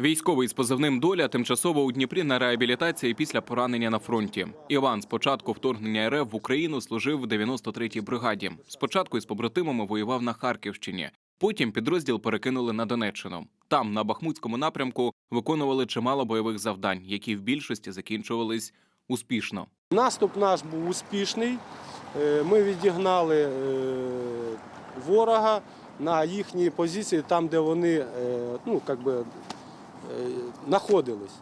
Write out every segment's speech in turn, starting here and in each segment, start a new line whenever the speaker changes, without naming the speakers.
Військовий з позивним доля тимчасово у Дніпрі на реабілітації після поранення на фронті. Іван з початку вторгнення РФ в Україну служив в 93-й бригаді. Спочатку із побратимами воював на Харківщині. Потім підрозділ перекинули на Донеччину. Там, на Бахмутському напрямку, виконували чимало бойових завдань, які в більшості закінчувались успішно.
Наступ наш був успішний. Е, Ми відігнали е, ворога на їхні позиції, там, де вони е, ну, как би, е, знаходились.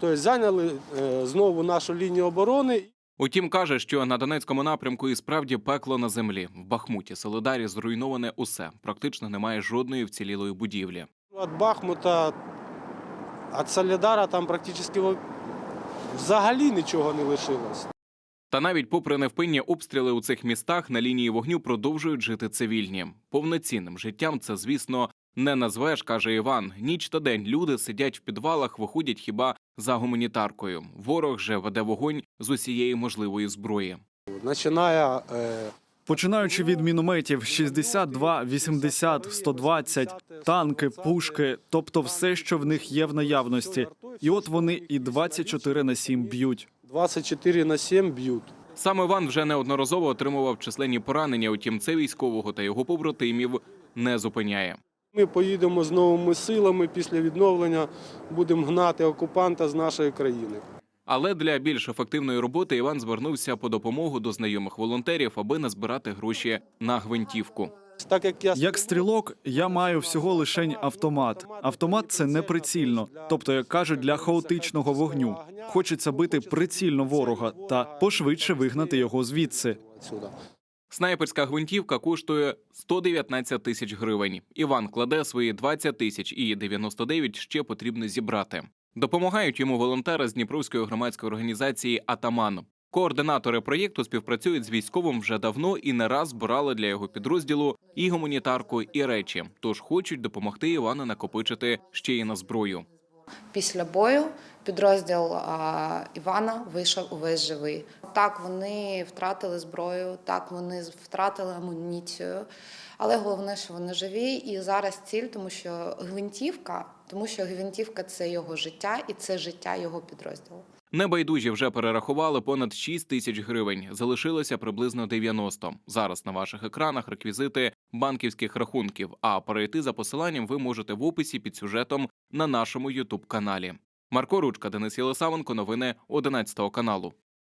Тобто зайняли е, знову нашу лінію оборони.
Утім, каже, що на Донецькому напрямку і справді пекло на землі. В Бахмуті Солидарі зруйноване усе. Практично немає жодної вцілілої будівлі.
Від Бахмута, від Солідара там практично взагалі нічого не лишилось.
Та навіть попри невпинні обстріли у цих містах на лінії вогню продовжують жити цивільні. Повноцінним життям це, звісно, не назвеш, каже Іван. Ніч та день люди сидять в підвалах, виходять хіба за гуманітаркою. Ворог же веде вогонь з усієї можливої зброї.
Починає е,
Починаючи від мінометів 62, 80, 120, танки, пушки, тобто все, що в них є в наявності. І от вони і 24 на 7 б'ють.
24 на 7 б'ють.
Сам Іван вже неодноразово отримував численні поранення. Утім, це військового та його побратимів не зупиняє.
Ми поїдемо з новими силами після відновлення, будемо гнати окупанта з нашої країни.
Але для більш ефективної роботи Іван звернувся по допомогу до знайомих волонтерів, аби назбирати гроші на гвинтівку.
Так як я
Як стрілок, я маю всього лишень автомат. Автомат це не прицільно, тобто, як кажуть, для хаотичного вогню. Хочеться бити прицільно ворога та пошвидше вигнати його звідси.
Снайперська гвинтівка коштує 119 тисяч гривень. Іван кладе свої 20 тисяч і 99 ще потрібно зібрати. Допомагають йому волонтери з Дніпровської громадської організації Атаман. Координатори проєкту співпрацюють з військовим вже давно і не раз збирали для його підрозділу і гуманітарку, і речі. Тож хочуть допомогти Івану накопичити ще й на зброю.
Після бою підрозділ Івана вийшов увесь живий. Так, вони втратили зброю, так вони втратили амуніцію, але головне, що вони живі. І зараз ціль, тому що гвинтівка, тому що гвинтівка це його життя і це життя його підрозділу.
Небайдужі вже перерахували понад 6 тисяч гривень. Залишилося приблизно 90. Зараз на ваших екранах реквізити банківських рахунків. А перейти за посиланням ви можете в описі під сюжетом на нашому Ютуб каналі. Марко Ручка, Денис Єлисавенко, новини 11 каналу.